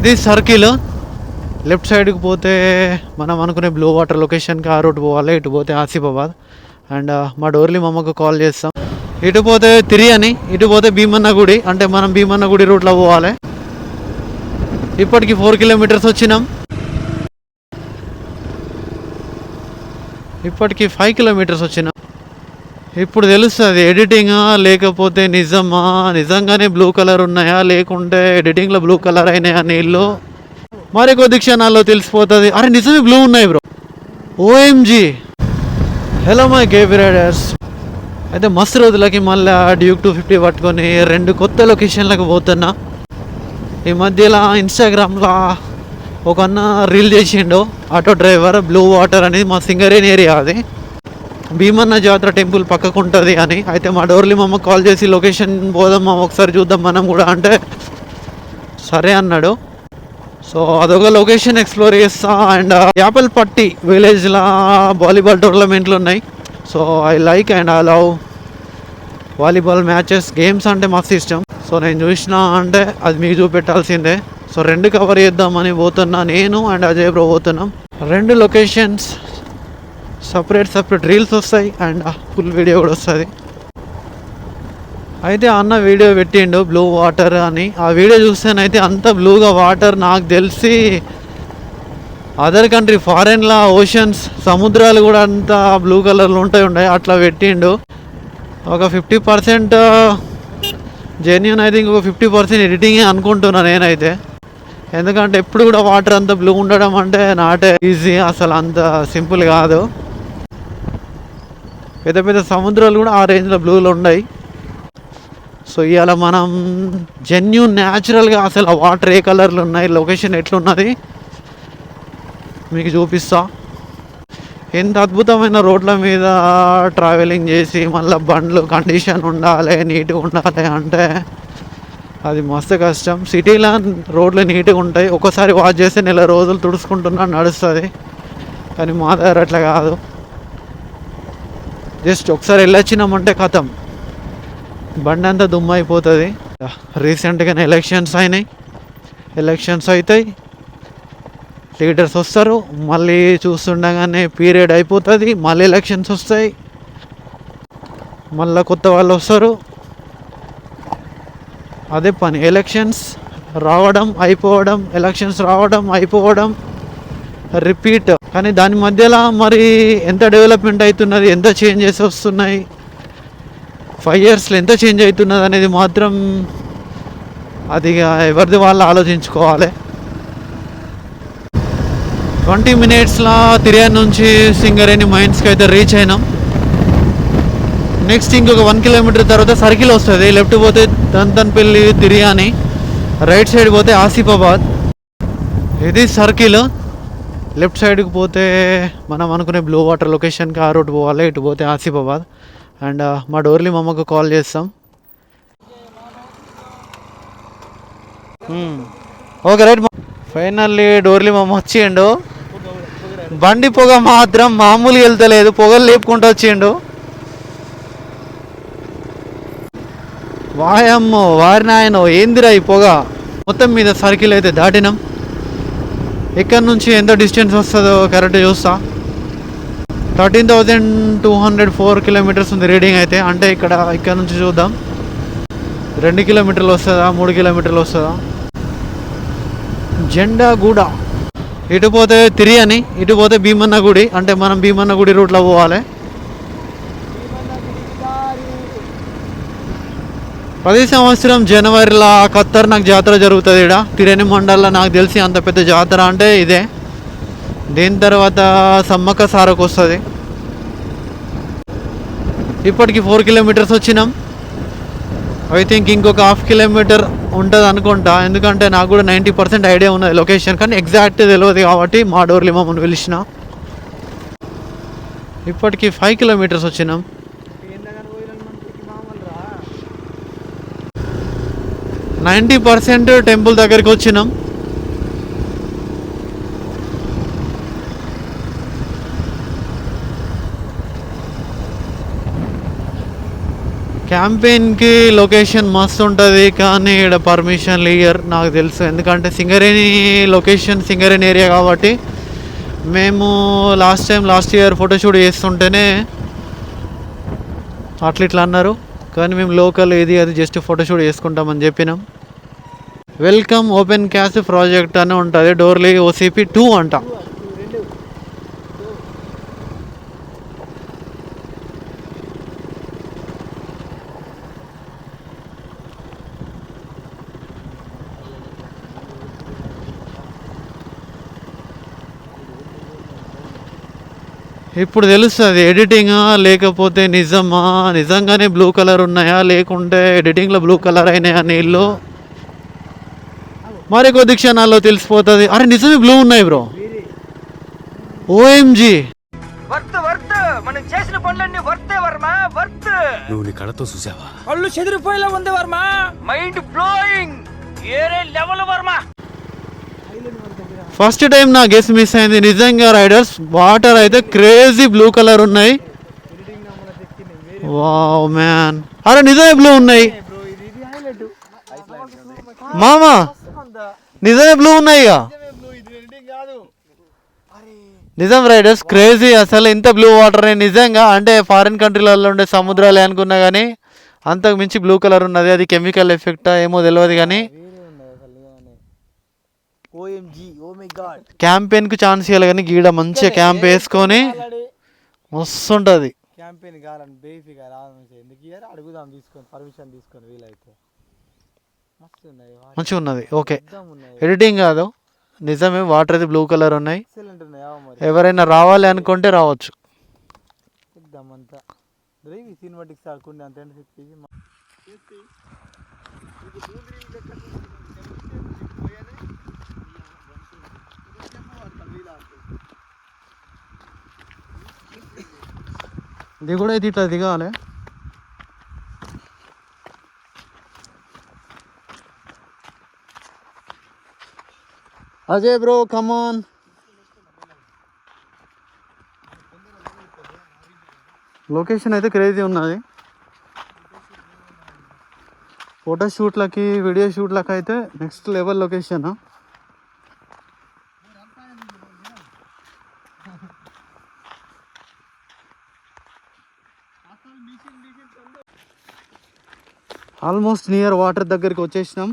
ఇది circle left సైడ్కి పోతే మనం అనుకునే బ్లూ వాటర్ లొకేషన్కి ఆ రూట్ పోవాలి ఇటు పోతే ఆసిఫాబాద్. అండ్ uh, మా డోర్లీ మమ్మకు కాల్ చేస్తాం. ఇటు పోతే తిరియని ఇటు పోతే భీమన్న గుడి అంటే మనం భీమన్న గుడి రూట్లో పోవాలి. ఇప్పటికి ఫోర్ కిలోమీటర్స్ వచ్చినాం. ఇప్పటికి ఫైవ్ కిలోమీటర్స్ వచ్చినాం. ఇప్పుడు తెలుస్తుంది ఎడిటింగ్ లేకపోతే నిజమా? నిజంగానే బ్లూ కలర్ ఉన్నాయా? లేకుంటే ఎడిటింగ్లో బ్లూ కలర్ అయినాయా నీళ్ళు? మరి కొద్ది క్షణాల్లో తెలిసిపోతుంది. అరే నిజమే బ్లూ ఉన్నాయి బ్రో. ఓఎంజీ హలో మై గేవ్ రైడర్స్ అయితే మస్తు రోజులకి మళ్ళీ డ్యూక్ టూ ఫిఫ్టీ పట్టుకొని రెండు కొత్త లొకేషన్లకు పోతున్నా. ఈ మధ్యలో ఇన్స్టాగ్రామ్లో ఒక అన్న రీల్ చేసిండు. ఆటో డ్రైవర్ బ్లూ వాటర్ అనేది మా సింగరేన్ ఏరియా అది. భీమన్న జాతర టెంపుల్ పక్కకు ఉంటుంది అని. అయితే మా డోర్లీ మమ్మ కాల్ చేసి లొకేషన్ పోదాం మామ ఒకసారి చూద్దాం మనం కూడా అంటే సరే అన్నాడు. సో అదొక లొకేషన్ ఎక్స్ప్లోర్ చేస్తా అండ్ యాపిల్ పట్టి విలేజ్లో వాలీబాల్ టోర్నమెంట్లు ఉన్నాయి. So I like and I love volleyball matches games అంటే మస్తు ఇష్టం. సో నేను చూసిన అంటే అది మీకు చూపెట్టాల్సిందే. సో రెండు కవర్ చేద్దామని పోతున్నా నేను అండ్ అజయ్ బ్రో పోతున్నాం. రెండు లొకేషన్స్ సపరేట్ సపరేట్ రీల్స్ వస్తాయి అండ్ ఫుల్ వీడియో కూడా వస్తుంది. అయితే అన్న వీడియో పెట్టిండు బ్లూ వాటర్ అని. ఆ వీడియో చూస్తేనైతే అంత బ్లూగా వాటర్ నాకు తెలిసి అదర్ కంట్రీ ఫారెన్లా ఓషన్స్ సముద్రాలు కూడా అంత బ్లూ కలర్లో ఉంటాయి ఉండే అట్లా పెట్టిండు. ఒక ఫిఫ్టీ పర్సెంట్ జెన్యున్ అయితే ఇంకొక ఫిఫ్టీ పర్సెంట్ ఎడిటింగ్ అనుకుంటున్నా నేనైతే. ఎందుకంటే ఎప్పుడు కూడా వాటర్ అంత బ్లూ ఉండడం అంటే నాటే ఈజీ అసలు అంత సింపుల్ కాదు. పెద్ద పెద్ద సముద్రాలు కూడా ఆ రేంజ్లో బ్లూలో ఉన్నాయి. సో ఇవాళ మనం జెన్యున్ న్యాచురల్గా అసలు ఆ వాటర్ ఏ కలర్లు ఉన్నాయి లొకేషన్ ఎట్లున్నది మీకు చూపిస్తా. ఎంత అద్భుతమైన రోడ్ల మీద ట్రావెలింగ్ చేసి మళ్ళీ బండ్లు కండిషన్ ఉండాలి నీట్గా ఉండాలి అంటే అది మస్తు కష్టం. సిటీలో రోడ్లు నీట్గా ఉంటాయి. ఒకసారి వాచ్ చేస్తే నెల రోజులు తుడుచుకుంటున్నా నడుస్తుంది. కానీ మా దగ్గర అట్లా కాదు. జస్ట్ ఒకసారి వెళ్ళొచ్చినామంటే కథం. బండి అంతా దుమ్ము అయిపోతుంది రీసెంట్గానే ఎలక్షన్స్ అయినాయి. ఎలక్షన్స్ అవుతాయి లీడర్స్ వస్తారు. మళ్ళీ చూస్తుండగానే పీరియడ్ అయిపోతుంది. మళ్ళీ ఎలక్షన్స్ వస్తాయి. మళ్ళీ కొత్త వాళ్ళు వస్తారు. అదే పని. ఎలక్షన్స్ రావడం అయిపోవడం ఎలక్షన్స్ రావడం అయిపోవడం. రిపీట్ కానీ దాని మధ్యలో మరి ఎంత డెవలప్మెంట్ అవుతున్నది ఎంత చేంజెస్ వస్తున్నాయి? ఫైవ్ ఇయర్స్లో ఎంత చేంజ్ అవుతున్నది అనేది మాత్రం అది ఇక ఎవరిది వాళ్ళు ఆలోచించుకోవాలి. ట్వంటీ మినిట్స్లో తిరియాన్ నుంచి సింగరేణి మైన్స్కి అయితే రీచ్ అయినాం. నెక్స్ట్ ఇంకొక వన్ కిలోమీటర్ తర్వాత సర్కిల్ వస్తుంది. లెఫ్ట్ పోతే దంతన్పల్లి తిరియాని రైట్ సైడ్ పోతే ఆసిఫాబాద్. ఇది సర్కిల్ లెఫ్ట్ సైడ్కి పోతే మనం అనుకునే బ్లూ వాటర్ లొకేషన్కి ఆ రోడ్ పోవాలి ఇటు పోతే ఆసిఫాబాద్. అండ్ uh, మా డోర్లీ మమ్మకు కాల్ చేస్తాం. ఓకే రైట్ ఫైనల్లీ డోర్లీ మమ్మ వచ్చిండు. బండి పొగ మాత్రం మామూలుగా వెళ్తలేదు పొగలు లేపుకుంటూ వచ్చిండు. వాయమ్మో వారి నాయనో ఏందిరా ఈ పొగ? మొత్తం మీద సర్కిల్ అయితే దాటినాం. ఎక్కడి నుంచి ఎంత డిస్టెన్స్ వస్తుందో కరెక్ట్ చూస్తా. Thirteen thousand two hundred four kilometers ఉంది రీడింగ్ అయితే. అంటే ఇక్కడ ఇక్కడ నుంచి చూద్దాం. రెండు కిలోమీటర్లు వస్తుందా? మూడు కిలోమీటర్లు వస్తుందా? జెండాగూడ ఇటు పోతే తిరియని ఇటు పోతే భీమన్న గుడి. అంటే మనం భీమన్న గుడి రూట్లో పోవాలి. ప్రతి సంవత్సరం జనవరిలో ఖతర్నాక్ జాతర జరుగుతుంది ఇక్కడ తిరణి మండల్లో నాకు తెలిసి అంత పెద్ద జాతర అంటే ఇదే. దీని తర్వాత సమ్మక్క సారకు వస్తుంది. ఇప్పటికి ఫోర్ కిలోమీటర్స్ వచ్చినాం. ఐ థింక్ ఇంకొక హాఫ్ కిలోమీటర్ ఉంటుంది అనుకుంటా. ఎందుకంటే నాకు కూడా నైంటీ పర్సెంట్ ఐడియా ఉన్నది లొకేషన్. కానీ ఎగ్జాక్ట్ తెలియదు కాబట్టి మా డోర్లు మమ్మల్ని పిలిచిన. ఇప్పటికి ఫైవ్ కిలోమీటర్స్ వచ్చినాం. నైంటీ పర్సెంట్ టెంపుల్ దగ్గరికి వచ్చినాం. క్యాంపెయిన్కి లొకేషన్ మస్తు ఉంటుంది కానీ ఇక్కడ పర్మిషన్ ఇయర్ నాకు తెలుసు. ఎందుకంటే సింగరేణి లొకేషన్ సింగరేణి ఏరియా కాబట్టి మేము last time last year photoshoot చేస్తుంటేనే అట్లా ఇట్లా అన్నారు. కానీ మేము లోకల్ ఏది అది జస్ట్ ఫోటోషూట్ చేసుకుంటామని చెప్పినాం. వెల్కమ్ ఓపెన్ క్యాష్ ప్రాజెక్ట్ అని ఉంటుంది. డోర్లీ ఓసీపీ టూ అంట. ఇప్పుడు తెలుస్తుంది ఎడిటింగ్ లేకపోతే నిజమా? నిజంగానే బ్లూ కలర్ ఉన్నాయా? లేకుంటే ఎడిటింగ్లో బ్లూ కలర్ అయినాయా నీళ్ళు? మరి కొద్ది క్షణాల్లో తెలిసిపోతుంది. అరే నిజమే బ్లూ ఉన్నాయి బ్రో. OMG worth worth! మనం చేసిన పనులన్నీ వర్తే వర్మ వర్త్! నువ్వు నీ కళ్ళతో చూసావా? కళ్ళు చెదిరిపోయేలా ఉంది వర్మ. మైండ్ బ్లోయింగ్ ఏరే లెవెల్ వర్మ! ఫస్ట్ టైం నా గెస్ మిస్ అయింది. నిజంగా రైడర్స్ వాటర్ అయితే క్రేజీ బ్లూ కలర్ ఉన్నాయి. Wow man. అరే నిజమే బ్లూ ఉన్నాయి. మామా నిజమే బ్లూ ఉన్నాయి ఇక. నిజం రైడర్స్ క్రేజీ అసలు ఇంత బ్లూ వాటర్ నిజంగా అంటే ఫారిన్ కంట్రీలలో ఉండే సముద్రాలే అనుకున్నా కానీ అంతకు మించి బ్లూ కలర్ ఉన్నది. అది కెమికల్ ఎఫెక్టా ఏమో తెలియదు కానీ ఓఎంజీ క్యాంపెయిన్కి ఛాన్స్ ఇవ్వాలి కానీ గీడ మంచిగా క్యాంప్ వేసుకొని మస్తు ఉంటుంది క్యాంపెయిన్ కావాలని బేసిక్ రాదు ఎందుకు ఇయర్ అడుగుదాం తీసుకొని పర్మిషన్ తీసుకొని వీలైతే. మంచిగా ఉన్నది ఓకే. ఎడిటింగ్ కాదు. నిజమే వాటర్ అయితే బ్లూ కలర్ ఉన్నాయి. ఎవరైనా రావాలి అనుకుంటే రావచ్చు. ఇద్దాం అంతా డ్రైవ్ సినిమాటిక్స్ ఇది కూడా అయితే ఇట్లా దిగాలి Ajay bro come on location అయితే క్రేజీ ఉన్నది ఫోటో షూట్లకి వీడియో షూట్లకి అయితే next level location almost near water దగ్గరికి వచ్చేసినాం.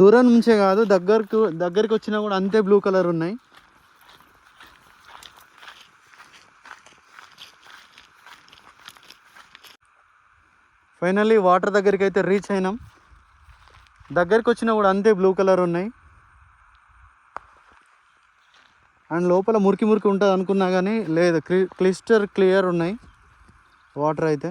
దూరం నుంచే కాదు దగ్గరకు దగ్గరికి వచ్చినా కూడా అంతే బ్లూ కలర్ ఉన్నాయి. ఫైనల్లీ వాటర్ దగ్గరికి అయితే రీచ్ అయినాం. దగ్గరికి వచ్చినా కూడా అంతే బ్లూ కలర్ ఉన్నాయి. అండ్ లోపల మురికి మురికి ఉంటుంది అనుకున్నా కానీ లేదు క్లి క్లిస్టర్ క్లియర్ ఉన్నాయి. వాటర్ అయితే.